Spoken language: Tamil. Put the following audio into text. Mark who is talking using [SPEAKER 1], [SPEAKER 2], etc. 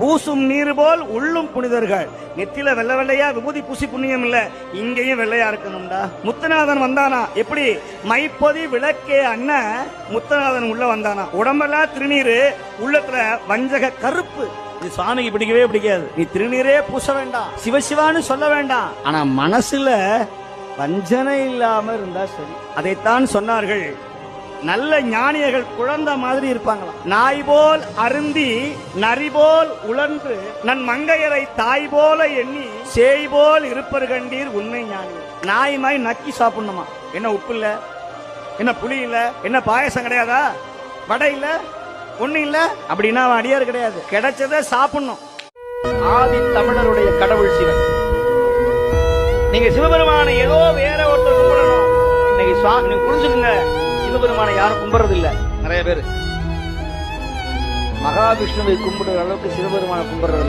[SPEAKER 1] பூசும் நீர் போல் உள்ளும் புனிதர்கள். நெத்தில வெள்ளை வெள்ளையா விபூதி பூசி புண்ணியம் இல்ல. இங்கேயும் வெள்ளையா இருக்கணும்டா. முத்துநாதன் வந்தானா? எப்படி? மைப்பொதி விளக்கே அண்ணன் முத்துநாதன் உள்ள வந்தானா? உடம்பெல்லாம் திருநீரு உள்ளத்துல வஞ்சக கருப்பு. இது சுவாமிக்கு பிடிக்கவே பிடிக்காது. நீ திருநீரே பூச வேண்டாம். சிவசிவான்னு சொல்ல வேண்டாம். ஆனா மனசுல வஞ்சனை இல்லாம இருந்தா சரி. அதைத்தான் சொன்னார்கள். நல்ல ஞானியர்கள் குழந்தை மாதிரி இருப்பாங்களாம். நாய் போல் அருந்தி நரி போல் உழன்று நன் மங்கையரை தாய் போல எண்ணி சேய் போல் இருப்பர் கண்டீர் உண்மை ஞானி நாய் மாதிரி நக்கி சாப்பிடணுமா? என்ன உப்பு இல்ல? என்ன புளி இல்ல? என்ன பாயசம் கிடையாதா? வடை இல்ல? ஒண்ணு இல்ல? அப்படின்னா அவன் அடியார் கிடையாது. கிடைச்சதை சாப்பிடணும். ஆதி தமிழருடைய கடவுள் சிவன். நீங்க சிவபெருமான ஏதோ வேற ஒருத்தர் கும்பிடணும். இன்னைக்கு நீங்க புரிஞ்சுக்குங்க. சிவபெருமானை யாரும் கும்பிடுறது இல்ல நிறைய பேர். மகாவிஷ்ணுவை கும்பிடுற அளவுக்கு சிவபெருமானை கும்பிடுறது இல்லை